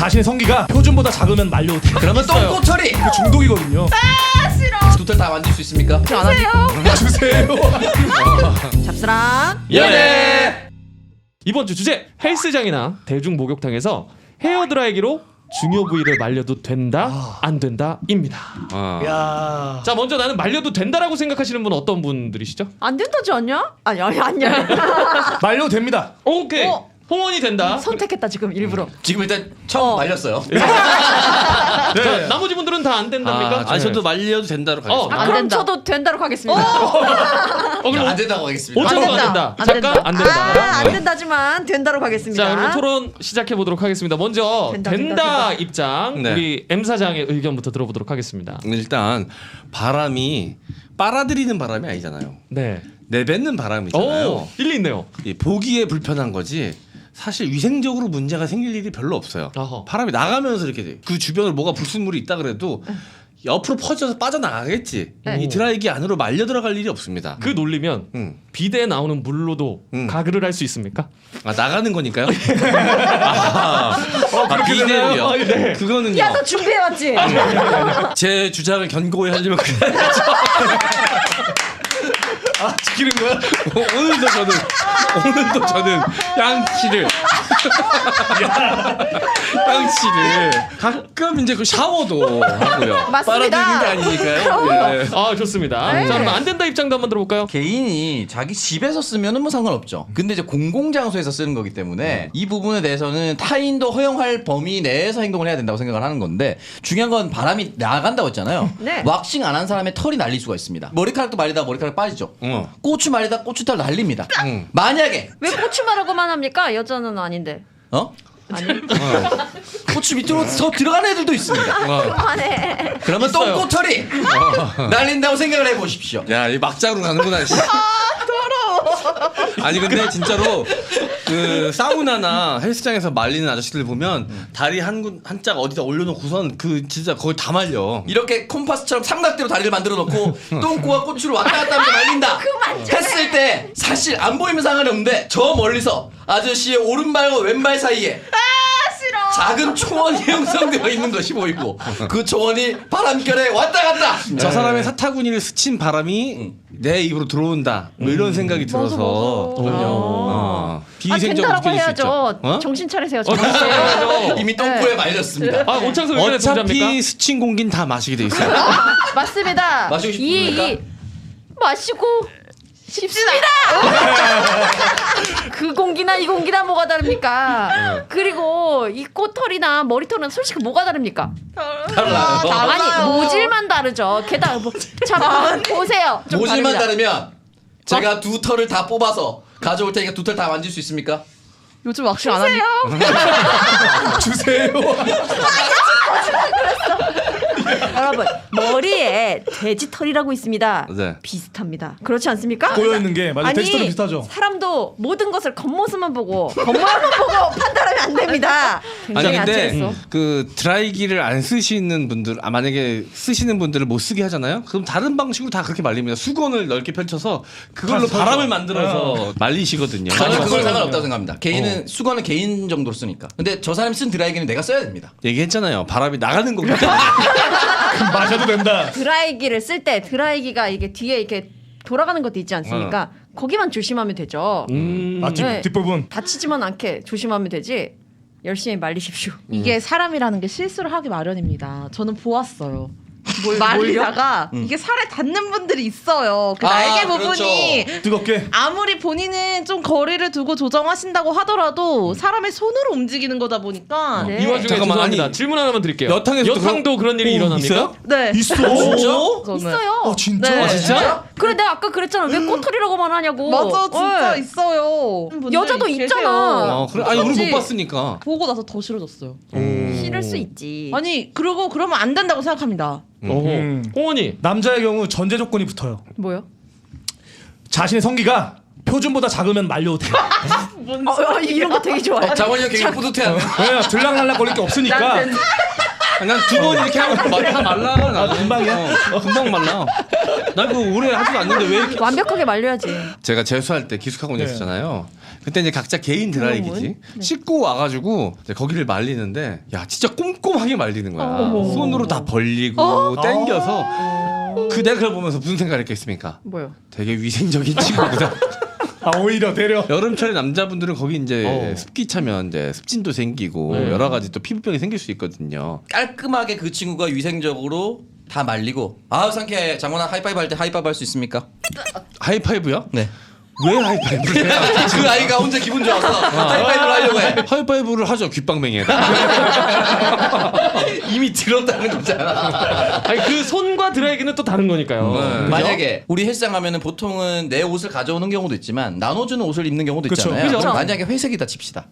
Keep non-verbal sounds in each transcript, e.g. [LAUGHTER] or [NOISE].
자신의 성기가 표준보다 작으면 말려도 돼요. 그러면 똥꼬털이 그 중독이거든요. 두털 다 만질 수 있습니까? 안 하세요. 주세요. [LAUGHS] 잡스랑. 예. 이번 주 주제 헬스장이나 대중 목욕탕에서 헤어 드라이기로 중요 부위를 말려도 된다 안 된다입니다. 어. 야. 자 먼저 나는 말려도 된다라고 생각하시는 분 어떤 분들이시죠? 안 된다지 않냐? 아니 아니 아니야. [LAUGHS] 말려도 됩니다. 오케이 어. 홍원이 된다. 선택했다 지금 일부러. 지금 일단 처음 어. 말렸어요. [LAUGHS] 자, 네. 나머지 분들은 다 안 된답니까? 아, 저도 말려도 된다로 가겠습니다. 아, 안 그럼 된다. 저도 된다로 가겠습니다. 어, 그럼 안 된다고 하겠습니다. 오천 원안 된다. 잠깐 안 된다. 아, 안 된다지만 된다로 가겠습니다. 자 그럼 토론 시작해 보도록 하겠습니다. 먼저 된다, 된다, 된다, 된다. 입장 네. 우리 M 사장의 의견부터 들어보도록 하겠습니다. 일단 바람이 빨아들이는 바람이 아니잖아요. 네. 내뱉는 바람이잖아요. 오 일리 있네요. 이 보기에 불편한 거지. 사실 위생적으로 문제가 생길 일이 별로 없어요. 어허. 바람이 나가면서 이렇게 돼. 그 주변을 뭐가 불순물이 있다 그래도 옆으로 퍼져서 빠져나가겠지. 네. 이 드라이기 안으로 말려 들어갈 일이 없습니다. 그 논리면 음. 비대에 나오는 물로도 음. 가글을 할 수 있습니까? 아 나가는 거니까요? [LAUGHS] 아, 아 비대요. 아, 네. 그거는요. 야, 너 준비해왔지? 제 주장을 견고히 하려면 그래야죠. [LAUGHS] 아 지키는 거야? 어, 오늘도 저는 오늘도 저는 양치를 [LAUGHS] 양치를 가끔 이제 그 샤워도 하고요. 맞습니다. 빨아들이는 게 아니니까요. 예. 아 좋습니다. 네. 자 그럼 안 된다 입장도 한번 들어볼까요? 개인이 자기 집에서 쓰면은 뭐 상관없죠. 근데 이제 공공장소에서 쓰는 거기 때문에 이 부분에 대해서는 타인도 허용할 범위 내에서 행동을 해야 된다고 생각을 하는 건데 중요한 건 바람이 나간다고 했잖아요. 네. 왁싱 안 한 사람의 털이 날릴 수가 있습니다. 머리카락도 말리다 머리카락 빠지죠. 어. 고추 말리다 고추털 날립니다. 응. 만약에 왜 고추말하고만 합니까? 여자는 아닌데. 어? 아니. 고추 밑으로 더 들어가는 애들도 있습니다. 어. 그만해. 그러면 있어요. 똥꼬털이 날린다고 생각을 해보십시오. 야, 이 막자로 가는구나. 씨. [LAUGHS] 아니 근데 진짜로 그 사우나나 헬스장에서 말리는 아저씨들 보면 다리 한 한짝 어디다 올려놓고선 그 진짜 거의 다 말려. 이렇게 콤파스처럼 삼각대로 다리를 만들어 놓고 [LAUGHS] 똥꼬와 고추를 왔다 갔다 하면서 말린다 했을 때 사실 안 보이면 상관이 없는데 저 멀리서 아저씨의 오른발과 왼발 사이에 작은 초원이 [LAUGHS] 형성되어 있는 것이 보이고 그 초원이 바람결에 왔다 갔다 저 사람의 사타구니를 스친 바람이 내 입으로 들어온다. 뭐 이런 생각이 들어서 맞아. 그럼요. 어. 어. 아 비위생적으로 된다라고 느껴질 수 해야죠. 있죠. 어? 정신 차리세요. 어, 정신. 잠시만요. 이미 똥꼬에 말렸습니다. 아 오창석 동의합니까? 어차피 스친 공기는 다 마시게 돼 있어요. [LAUGHS] 맞습니다. 마시고 싶습니까? 이, 이 마시고 싶습니다. 그 공기나 이 공기나 뭐가 다릅니까? 그리고 이 꼬털이나 머리털은 솔직히 뭐가 다릅니까? 달라요. 아니 모질만 다르죠. 게다가 뭐, 참 보세요. 좀 모질만 다릅니다. 다르면 제가 두 털을 다 뽑아서 가져올 테니까 두 털 다 만질 수 있습니까? 요즘 왁싱 안 합니다. 주세요. [LAUGHS] [LAUGHS] 여러분 머리에 돼지털이라고 있습니다. 네. 비슷합니다. 그렇지 않습니까? 고여 있는 게 맞아. 아니, 돼지털은 비슷하죠. 사람도 모든 것을 겉모습만 보고 겉모양만 보고 [LAUGHS] 판단하면 안 됩니다. 아니 굉장히 근데 안쓰했어. 그 드라이기를 안 쓰시는 분들 아 만약에 쓰시는 분들을 못 쓰게 하잖아요. 그럼 다른 방식으로 다 그렇게 말립니다. 수건을 넓게 펼쳐서 그걸로 다 바람을. 만들어서 말리시거든요. 저는 그걸. 상관없다고 생각합니다. 개인은 수건은 개인 정도로 쓰니까. 근데 저 사람이 쓴 드라이기는 내가 써야 됩니다. 얘기했잖아요. 바람이 나가는 거기 [LAUGHS] 마셔도 된다. 드라이기를 쓸 때 드라이기가 이게 뒤에 이렇게 돌아가는 것도 있지 않습니까? 거기만 조심하면 되죠. 음, 아, 뒷, 네. 뒷부분. 다치지만 않게 조심하면 되지. 열심히 말리십시오. 이게 사람이라는 게 실수를 하기 마련입니다. 저는 보았어요. 말리다가 이게 살에 닿는 분들이 있어요. 그 아, 날개 부분이 뜨겁게. 아무리 본인은 좀 거리를 두고 조정하신다고 하더라도 사람의 손으로 움직이는 거다 보니까 네. 이 와중에 잠깐만, 죄송합니다. 아니, 질문 하나만 드릴게요. 여탕에서도 여탕도 그런 일이 오, 일어납니까? 있어요? 네. 있어. 진짜? 저는. 있어요. 어 진짜. 네. 아, 진짜? 그래 내가 아까 그랬잖아. 왜 꼬털이라고만 하냐고. 맞아 진짜 네. 있어요. 여자도. 있잖아. 어, 그래? 아니 우리. 못 봤으니까. 보고 나서 더 싫어졌어요. 싫을 수 있지. 아니 그리고 그러면 안 된다고 생각합니다. 음. 홍원이 남자의 경우 전제 조건이 붙어요. 뭐요? 자신의 성기가 표준보다 작으면 말려도 돼요. [LAUGHS] 어, 어, 이런 거 되게 좋아해. 어, 장원이 형 굉장히 뿌듯해하네. 왜냐 들락날락 거릴 게 없으니까. 난두번 이렇게 하면 다 말라. 나는. 금방이야? 어, 금방 말라. 난 그거 오래 하지도 않는데 왜 이렇게 완벽하게 말려야지. 제가 재수할 때 기숙학원에 네. 있었잖아요. 그때 이제 각자 개인 드라이기지 씻고 와가지고 이제 거기를 말리는데 야 진짜 꼼꼼하게 말리는 거야 손으로 다 벌리고 땡겨서 그 내가 그걸 보면서 무슨 생각을 했겠습니까 뭐요? 되게 위생적인 친구구나 [LAUGHS] 아 오히려 되려. 여름철에 남자분들은 거기 이제 어. 습기 차면 이제 습진도 생기고 네. 여러 가지 또 피부병이 생길 수 있거든요 깔끔하게 그 친구가 위생적으로 다 말리고 아 상쾌해 장원아 하이파이브 할 때 하이파이브 할 수 있습니까? 하이파이브요? 네. 왜 하이파이브를 해요? [LAUGHS] 그 아이가 혼자 기분 좋아서 하이파이브를 하려고 해. 하이파이브를 하죠 귓방맹이에다 [LAUGHS] 이미 들었다는 거잖아. 아니 그 손과 드라이기는 또 다른 거니까요. 네. 그죠? 만약에 우리 헬스장 가면은 보통은 내 옷을 가져오는 경우도 있지만 나눠주는 옷을 입는 경우도 그쵸. 있잖아요. 그죠. 그럼 만약에 회색이다 칩시다.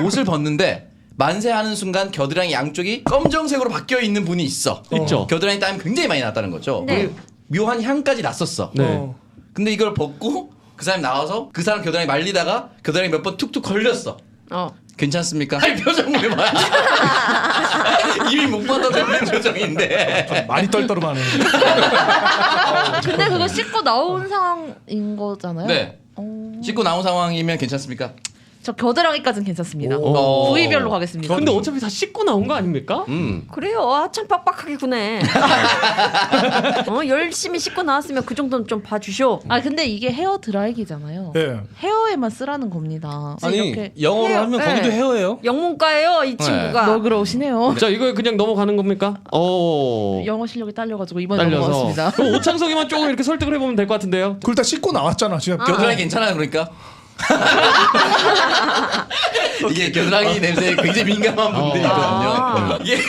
옷을 벗는데 만세하는 순간 겨드랑이 양쪽이 검정색으로 바뀌어 있는 분이 있어. 있죠. 겨드랑이 땀이 굉장히 많이 났다는 거죠. 네. 그리고 묘한 향까지 났었어. 네. 어. 근데 이걸 벗고 그 사람이 나와서 그 사람 겨드랑이 말리다가 겨드랑이 몇 번 툭툭 걸렸어. 어. 괜찮습니까? 아니 표정 왜 봐? 이미 못 받아들이는 표정인데. 많이 떨떠름하네. [LAUGHS] 근데 그거 씻고 나온 상황인 거잖아요. 네. 어, 씻고 나온 상황이면 괜찮습니까? 저 겨드랑이까지는 괜찮습니다. 오. 부위별로 가겠습니다. 근데 어차피 다 씻고 나온 거 아닙니까? 음. 그래요. 아 참 빡빡하게 구네. [LAUGHS] 어, 열심히 씻고 나왔으면 그 정도는 좀 봐주쇼. 아 근데 이게 헤어 드라이기잖아요. 예. 헤어에만 쓰라는 겁니다. 아니 이렇게 영어로 해요. 하면 네. 거기도 헤어예요 영문과예요 이 친구가. 너그러우시네요. 자 이거 그냥 넘어가는 겁니까? 어. 영어 실력이 딸려가지고 이번에 딸려서. 넘어갔습니다. 그럼 오창석이만 조금 이렇게 설득을 해보면 될 것 같은데요. 그걸 다 씻고 나왔잖아. 진짜 겨드랑이 괜찮아요 그러니까? [LAUGHS] 이게 겨드랑이 냄새에 굉장히 민감한 분들이 아. 있거든요. 이게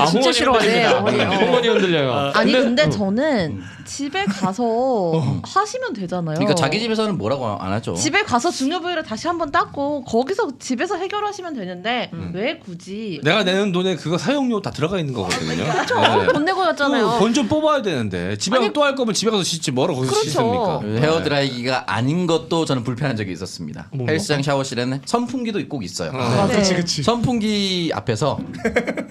아, 진짜 싫어하네. 어머니. 어. 홍원이 흔들려요. 아니 근데 어. 저는 집에 가서 하시면 되잖아요. 그러니까 자기 집에서는 뭐라고 안 하죠. 집에 가서 중요 부위를 다시 한번 닦고 거기서 집에서 해결하시면 되는데 왜 굳이 내가 내는 돈에 그거 사용료 다 들어가 있는 거거든요 네. 돈 내고 왔잖아요. 돈 좀 뽑아야 되는데 집에 또 할 거면 집에 가서 씻지 뭐라 거기서 그렇죠. 씻습니까 그 헤어 드라이기가 아닌 것도 저는 불편한 적이 있었습니다. 뭔가? 헬스장 샤워실에는 선풍기도 꼭 있어요. 아, 그렇지, 네. 그렇지. 선풍기 앞에서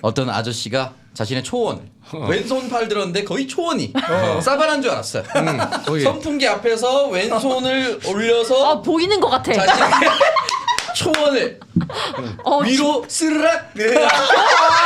어떤 아저씨가 자신의 초원 왼손 팔 들었는데 거의 초원이 싸바란 줄 알았어요. 거기. 선풍기 앞에서 왼손을 올려서 아 보이는 것 같아. 자신의 [LAUGHS] 초원을 어, 위로 스르락 내리라 [LAUGHS]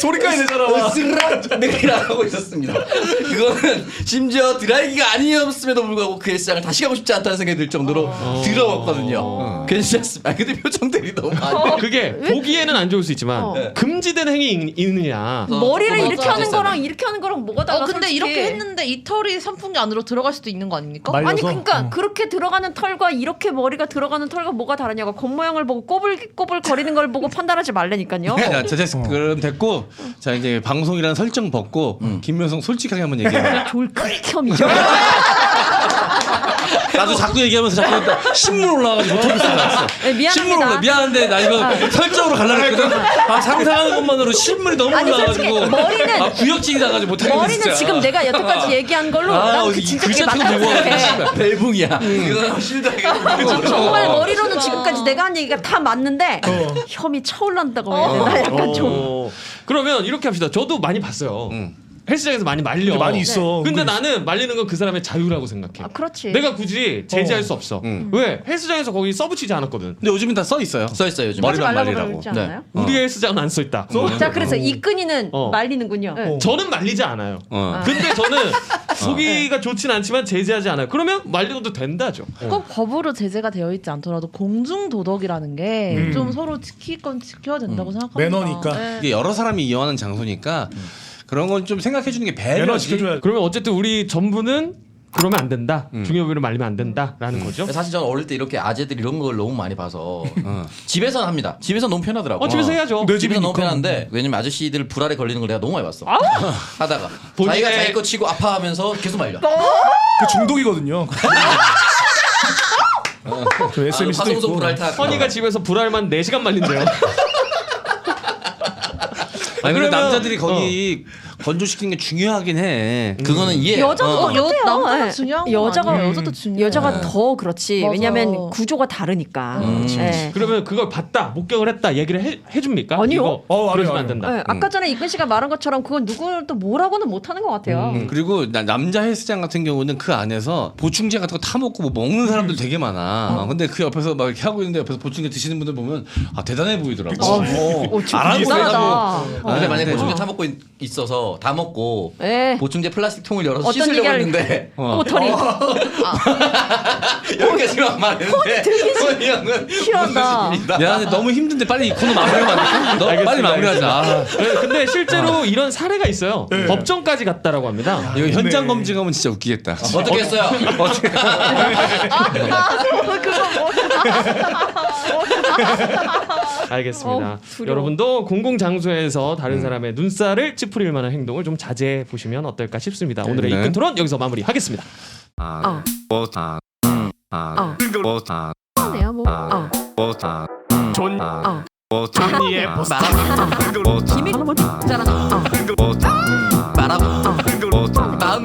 소리까지 내잖아. 어, 스르락 내리라 하고 있었습니다. 그거는 심지어 드라이기가 아니었음에도 불구하고 그 헬스장을 다시 가고 싶지 않다는 생각이 들 정도로 더러웠거든요. 괜찮습니다. 아, 근데 표정들이 너무 많이 그게 보기에는 안 좋을 수 있지만 어. 금지된 행위 있- 있느냐. 머리를 어, 이렇게 맞아. 하는 거랑 이렇게 하는 거랑 뭐가 달라? 어 근데 솔직히. 이렇게 했는데 이 털이 선풍기 안으로 들어갈 수도 있는 거 아닙니까? 말- 아니 말려서? 그러니까 어. 그렇게 들어가는 털과 이렇게 머리가 들어가는 털과 뭐가 다르냐고 겉모양을 보고 꼬불꼬불 거리는 걸 보고 판단하지 말라니까요. 자, 자, 자, 그럼 됐고 자 이제 방송이라는 설정 벗고 김명성 솔직하게 한번 얘기해. 졸 클혐이죠. [LAUGHS] 나도 자꾸 얘기하면서 자꾸 신문 올라가지고 못하겠어. 네, 신문 올라 미안합니다. 미안한데 나 이거 설정으로 가려고 했거든. 아 상상하는 것만으로 신문이 너무 아니, 올라가지고 머리는- 아 구역질이 나가지고 못하겠어. 머리는 진짜. 지금 내가 여태까지 얘기한 걸로 아, 난 어디 그이 진짜 그게 글자 맞다고 들고 와가지고 생각해. 벨붕이야. 그거 실드하게 정말 머리로는 지금까지 내가 한 얘기가 다 맞는데 혐이 차올란다고 해야 되나 약간 좀. 어. 그러면 이렇게 합시다. 저도 많이 봤어요. 응. 헬스장에서 많이 말려. 많이 있어. 근데 은근히. 나는 말리는 건 그 사람의 자유라고 생각해. 아, 그렇지. 내가 굳이 제지할 어. 수 없어. 응. 왜? 헬스장에서 거기 써붙이지 않았거든. 근데 요즘은 다 써 있어요. 써 있어요 요즘. 머리만 말리라고. 않아요? 우리 헬스장은 안 써 있다. 자 그래서 이끈이는 어. 말리는군요. 어. 저는 말리지 않아요. 어. 근데 저는 [LAUGHS] 보기가 좋진 않지만 제지하지 않아요. 그러면 말리도 된다죠. 꼭 법으로 제재가 되어 있지 않더라도 공중 도덕이라는 게좀 서로 지킬 건 지켜야 된다고 생각합니다. 매너니까. 네. 이게 여러 사람이 이용하는 장소니까 그런 건 좀 생각해 주는 게 배려지. 지켜줘야. 그러면 어쨌든 우리 전부는 그러면 안 된다. 음. 중요부위를 말리면 안 된다라는 거죠. 사실 저는 어릴 때 이렇게 아재들 이런 걸 너무 많이 봐서 어. 집에서는 합니다. 집에서 너무 편하더라고. 어, 집에서 해야죠. 내 집에서 너무. 편한데 왜냐면 아저씨들 불알에 걸리는 걸 내가 너무 많이 봤어. [LAUGHS] 하다가 본인의- 자기가 자기 거 치고 아파하면서 계속 말려. 그 중독이거든요. 저 아, SMS도 화성소 있고. 불알 타. 허니가 집에서 불알만 4시간 말린대요. [LAUGHS] 아니 근데 그러면- 남자들이 거기 건조시키는 게 중요하긴 해. 그거는 이해. 여자도 어. 어, 여, 똑같아요. 남자가 예. 중요한 거 여자가 아니에요? 여자도 중요해. 여자가 더 그렇지. 맞아. 왜냐면 구조가 다르니까. 음. 예. 그러면 그걸 봤다, 목격을 했다 얘기를 해, 해줍니까? 아니요. 이거 어, 그러시면 안. 된다. 예, 아까 전에 이근 씨가 말한 것처럼 그건 누구도 뭐라고는 못하는 것 같아요. 음, 그리고 나- 남자 헬스장 같은 경우는 그 안에서 보충제 같은 거 타먹고 뭐 먹는 사람들 되게 많아. 어, 근데 그 옆에서 막 이렇게 하고 있는데 옆에서 보충제 드시는 분들 보면 아 대단해 보이더라고. 어, 어, 진짜 대단하다. 근데 아, 만약에 네. 보충제 타먹고 있- 있어서 다 먹고 예. 보충제 플라스틱 통을 열어서 어떤 씻으려고 했는데 어. 꼬털이 [LAUGHS] 여기까지만 말했는데 손이 형은 싫어한다. 무슨. 야, 근데 너무 힘든데 빨리 이 코너 마무리하면 안 될까? 너 빨리 알겠습니다, 마무리하자. 아, 네, 근데 실제로 이런 사례가 있어요. 법정까지 갔다라고 합니다. 이거 현장 검증하면 진짜 웃기겠다. 어떻게 했어요? 알겠습니다. 어, 두려워. 여러분도 공공 장소에서 다른 사람의 눈살을 찌푸릴 만한 행동을 좀 자제해 보시면 어떨까 싶습니다. 오늘의 네. 이끈 토론 여기서 마무리하겠습니다. 어. 뭐, 아, 아, 어. 뭐, 아, 네요 뭐. 어. 뭐, 아, 존 어. 뭐, 존니의 보스 뭐, 김이 잖아 어. 뭐, 말하고 뭐, 마음